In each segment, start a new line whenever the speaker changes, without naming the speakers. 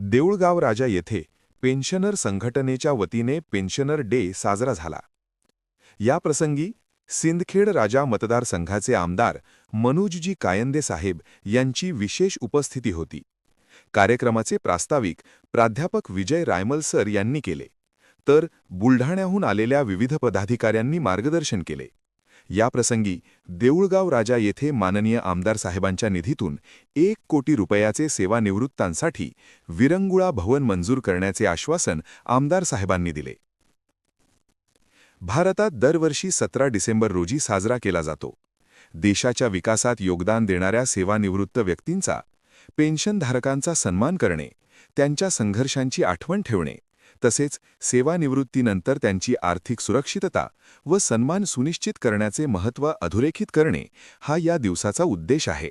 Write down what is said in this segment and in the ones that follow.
देऊळगाव राजा येथे पेन्शनर संघटनेच्या वतीने पेन्शनर डे साजरा झाला. या प्रसंगी सिंदखेड राजा मतदारसंघाचे आमदार मनोजजी कायंदे साहेब यांची विशेष उपस्थिती होती. कार्यक्रमाचे प्रास्ताविक प्राध्यापक विजय रायमल सर यांनी केले. तर बुलढाण्याहून आलेल्या विविध पदाधिकाऱ्यांनी मार्गदर्शन केले. याप्रसंगी देऊळगाव राजा येथे माननीय आमदार साहेबांच्या निधीतून एक कोटी रुपयाचे सेवानिवृत्तांसाठी विरंगुळा भवन मंजूर करण्याचे आश्वासन आमदार साहेबांनी दिले. भारतात दरवर्षी सतरा डिसेंबर रोजी साजरा केला जातो. देशाच्या विकासात योगदान देणाऱ्या सेवानिवृत्त व्यक्तींचा पेन्शनधारकांचा सन्मान करणे त्यांच्या संघर्षांची आठवण ठेवणे तसेच सेवानिवृत्तीनंतर त्यांची आर्थिक सुरक्षितता व सन्मान सुनिश्चित करण्याचे महत्त्व अधोरेखित करणे हा या दिवसाचा उद्देश आहे.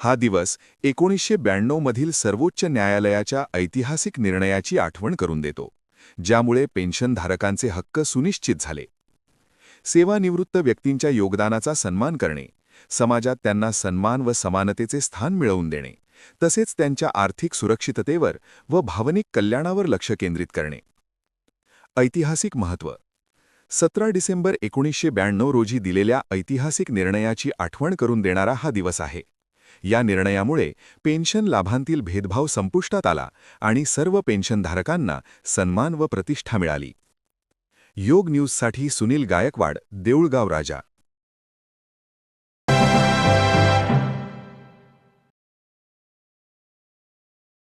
हा दिवस एकोणीसशे ब्याण्णवमधील सर्वोच्च न्यायालयाच्या ऐतिहासिक निर्णयाची आठवण करून देतो ज्यामुळे पेन्शनधारकांचे हक्क सुनिश्चित झाले. सेवानिवृत्त व्यक्तींच्या योगदानाचा सन्मान करणे समाजात त्यांना सन्मान व समानतेचे स्थान मिळवून देणे तसेच त्यांच्या आर्थिक सुरक्षिततेवर व भावनिक कल्याणावर लक्ष केंद्रित करणे. ऐतिहासिक महत्त्व सतरा डिसेंबर एकोणीसशे ब्याण्णव रोजी दिलेल्या ऐतिहासिक निर्णयाची आठवण करून देणारा हा दिवस आहे. या निर्णयामुळे पेन्शन लाभांतील भेदभाव संपुष्टात आला आणि सर्व पेन्शनधारकांना सन्मान व प्रतिष्ठा मिळाली. योग न्यूजसाठी सुनील गायकवाड देऊळगाव राजा.